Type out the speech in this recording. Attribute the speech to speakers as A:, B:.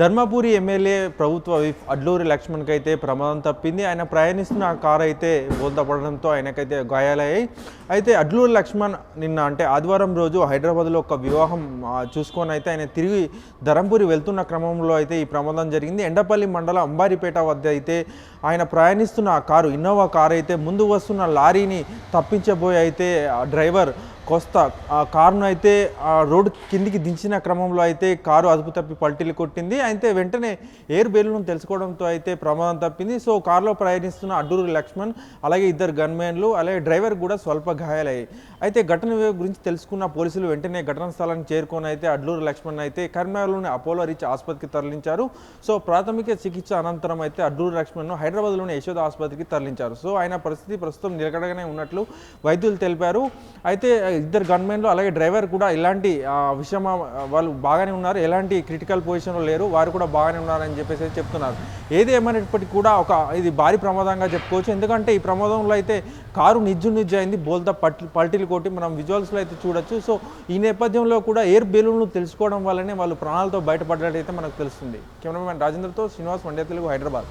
A: Dharmapuri MLA ప్రభుత్వ whip Adluri లక్ష్మణ్కి అయితే ప్రమాదం తప్పింది. ఆయన ప్రయాణిస్తున్న ఆ కారు అయితే బోల్తపడడంతో ఆయనకైతే గాయాలయ్యాయి. అయితే అడ్లూరి లక్ష్మణ్ నిన్న అంటే ఆదివారం రోజు హైదరాబాద్లో ఒక వివాహం చూసుకొని అయితే ఆయన తిరిగి ధర్మపురి వెళ్తున్న క్రమంలో అయితే ఈ ప్రమాదం జరిగింది. ఎండపల్లి మండలం అంబారిపేట వద్ద అయితే ఆయన ప్రయాణిస్తున్న ఆ కారు ఇన్నోవా కారు అయితే ముందు వస్తున్న లారీని తప్పించబోయి అయితే డ్రైవర్ కోస్తా. ఆ కారును అయితే ఆ రోడ్డు కిందికి దించిన క్రమంలో అయితే కారు అదుపు తప్పి పల్టీలు కొట్టింది. అయితే వెంటనే ఎయిర్ బెలూన్ తెలుసుకోవడంతో అయితే ప్రమాదం తప్పింది. సో కారులో ప్రయాణిస్తున్న అడ్డూరు లక్ష్మణ్ అలాగే ఇద్దరు గన్మెన్లు అలాగే డ్రైవర్ కూడా స్వల్ప గాయాలయ్యాయి. అయితే ఘటన గురించి తెలుసుకున్న పోలీసులు వెంటనే ఘటన స్థలానికి చేరుకొని అయితే అడ్లూరు లక్ష్మణ్ అయితే కరీంనగర్లోని అపోలో రీచ్ ఆసుపత్రికి తరలించారు. సో ప్రాథమిక చికిత్స అనంతరం అయితే అడ్లూరు లక్ష్మణ్ను హైదరాబాద్లోని యశోద ఆసుపత్రికి తరలించారు. సో ఆయన పరిస్థితి ప్రస్తుతం నిలకడగానే ఉన్నట్లు వైద్యులు తెలిపారు. అయితే ఇద్దరు గన్మెన్లు అలాగే డ్రైవర్ కూడా ఇలాంటి విషయం విషమ వాళ్ళు బాగానే ఉన్నారు. ఎలాంటి క్రిటికల్ పొజిషన్లో లేరు. వారు కూడా బాగానే ఉన్నారని చెప్పేసి చెప్తున్నారు. ఏది ఏమైనప్పటికీ కూడా ఒక ఇది భారీ ప్రమాదంగా చెప్పుకోవచ్చు. ఎందుకంటే ఈ ప్రమాదంలో అయితే కారు నిజ్జు నిజ్జు అయింది. బోల్తా పట్టి పల్టీలు కొట్టి మనం విజువల్స్లో అయితే చూడొచ్చు. సో ఈ నేపథ్యంలో కూడా ఎయిర్ బెలూన్లు తెలుసుకోవడం వల్లనే వాళ్ళు ప్రాణాలతో బయటపడ్డట్టు అయితే మనకు తెలుస్తుంది. కెమెరామెన్ రాజేంద్రతో శ్రీనివాస్ వండే తెలుగు హైదరాబాద్.